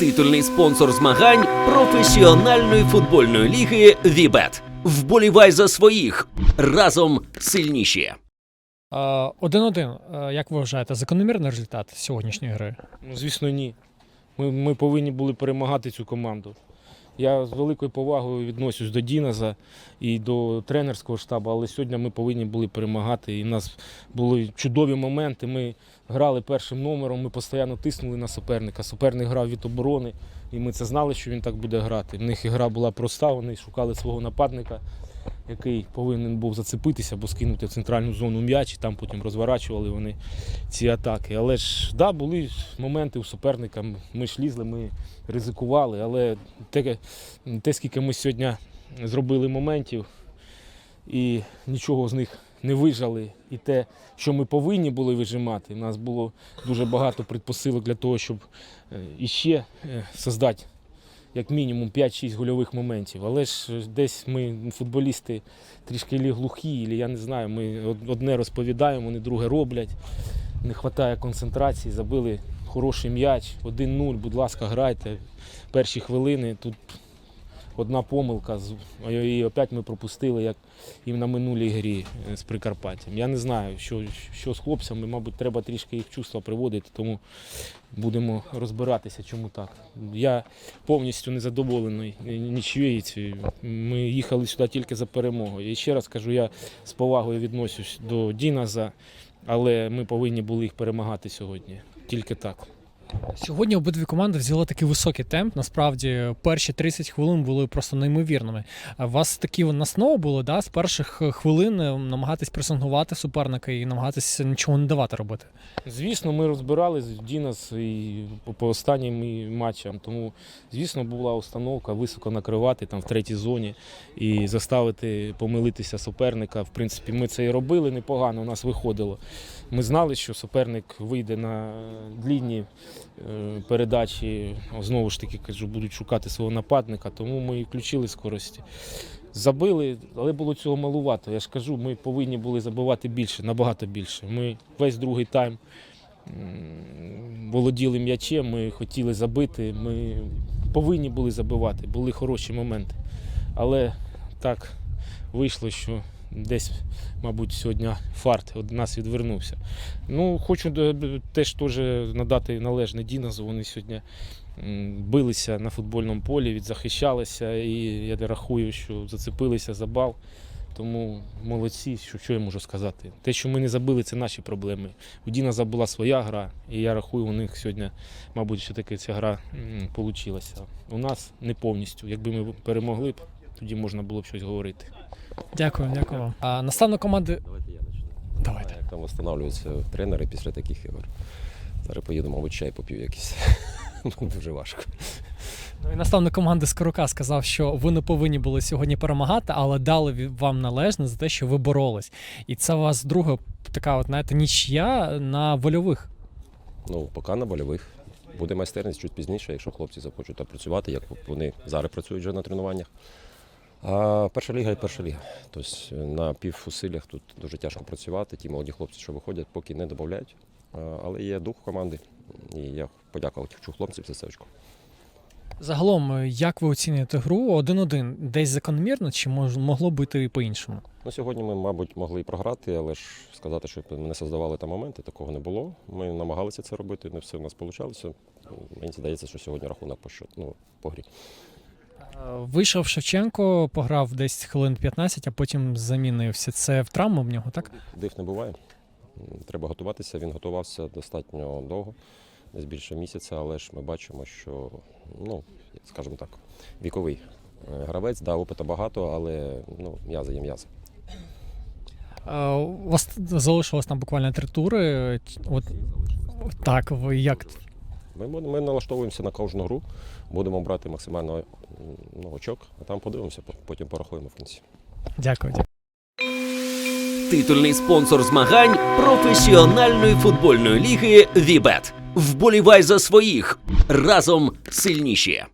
Титульний спонсор змагань професіональної футбольної ліги Вібет. Вболівай за своїх разом сильніші. Один-один. Як ви вважаєте, закономірний результат сьогоднішньої гри? Ну, звісно, ні. Ми, ми повинні були перемагати цю команду. Я з великою повагою відношусь до Діназа і до тренерського штабу, але сьогодні ми повинні були перемагати. І в нас були чудові моменти. Ми грали першим номером, ми постійно тиснули на суперника. Суперник грав від оборони, і ми це знали, що він так буде грати. В них гра була проста, вони шукали свого нападника, який повинен був зацепитися або скинути в центральну зону м'яч, і там потім розворачували вони ці атаки. Але ж да, були моменти у суперника. Ми ж лізли, ми ризикували, але те, те, скільки ми сьогодні зробили моментів, і нічого з них не вижали. І те, що ми повинні були вижимати, у нас було дуже багато предпосилок для того, щоб е, іще е, создати як мінімум 5-6 гольових моментів. Але ж десь ми, футболісти, трішки лі глухі, ілі, я не знаю, ми одне розповідаємо, вони друге роблять. Не вистачає концентрації, забили хороший м'яч, 1-0, будь ласка, грайте. Перші хвилини тут одна помилка, і опять ми пропустили, як і на минулій грі е, з Прикарпаттям. Я не знаю, що, що з хлопцями, мабуть, треба трішки їх чувства приводити, тому будемо розбиратися, чому так. Я повністю незадоволений нічією цією. Ми їхали сюди тільки за перемогою. І ще раз кажу, я з повагою відношусь до Діназа, але ми повинні були їх перемагати сьогодні. Тільки так. Сьогодні обидві команди взяли такий високий темп. Насправді, перші 30 хвилин були просто неймовірними. У вас такі настанови були, да, з перших хвилин е, намагатись пресингувати суперника і намагатись нічого не давати робити. Звісно, ми розбирались в Дінас і по, останнім матчам. Тому, звісно, була установка високо накривати там в третій зоні і заставити помилитися суперника. В принципі, ми це і робили непогано, у нас виходило. Ми знали, що суперник вийде на длінні е, передачі, знову ж таки кажу, будуть шукати свого нападника, тому ми і включили скорості. Забили, але було цього малувато. Я ж кажу, ми повинні були забивати більше, набагато більше. Ми весь другий тайм володіли м'ячем, ми хотіли забити, ми повинні були забивати, були хороші моменти. Але так вийшло, що десь, мабуть, сьогодні фарт від нас відвернувся. Ну, хочу теж теж надати належне Діназу. Вони сьогодні билися на футбольному полі, відзахищалися, і я рахую, що зацепилися за бал. Тому молодці, що, що я можу сказати. Те, що ми не забили, це наші проблеми. У Діназа була своя гра, і я рахую, у них сьогодні, мабуть, все таки ця гра вийшла. У нас не повністю. Якби ми перемогли б, тоді можна було б щось говорити. Дякую, дякую вам. А наставник команди. Давайте я почну. Давайте. Як там встановлюються тренери після таких ігор? Зараз поїду, мабуть, чай поп'ю якийсь. Ну, Дуже важко. Ну і наставник команди Скорука сказав, що ви не повинні були сьогодні перемагати, але дали вам належне за те, що ви боролись. І це у вас друга така, от знаєте, нічия на вольових. Ну, поки на больових. Буде майстерність чуть пізніше, якщо хлопці захочуть так працювати, як вони зараз працюють вже на тренуваннях. А перша ліга і перша ліга. Тобто на півусиллях тут дуже тяжко працювати. Ті молоді хлопці, що виходять, поки не додають. Але є дух команди. І я подякувати хочу хлопцям за це очко. Загалом, е, як ви оцінюєте гру один-один? Десь закономірно, чи мож, могло бути і по-іншому? Ну, сьогодні ми, мабуть, могли і програти, але ж сказати, що не создавали там моменти, такого не було. Ми намагалися це робити, не все в нас вийшло. Мені здається, що сьогодні рахунок по, що, ну, по грі. Е, Вийшов Шевченко, пограв десь хвилин 15, а потім замінився. Це в травму в нього, так? Див не буває. Треба готуватися. Він готувався достатньо довго, десь більше місяця, але ж ми бачимо, що, ну, скажімо так, віковий е, гравець, да, опиту багато, але ну, м'язи є м'язи. Е, У вас залишилось там буквально три тури. От, так, ви як Ми, будемо- ми налаштовуємося на кожну гру, будемо брати максимально ну, очок, а там подивимося, потім порахуємо в кінці. дякую. Титульний спонсор змагань професіональної футбольної ліги Вібет. Вболівай за своїх разом сильніші.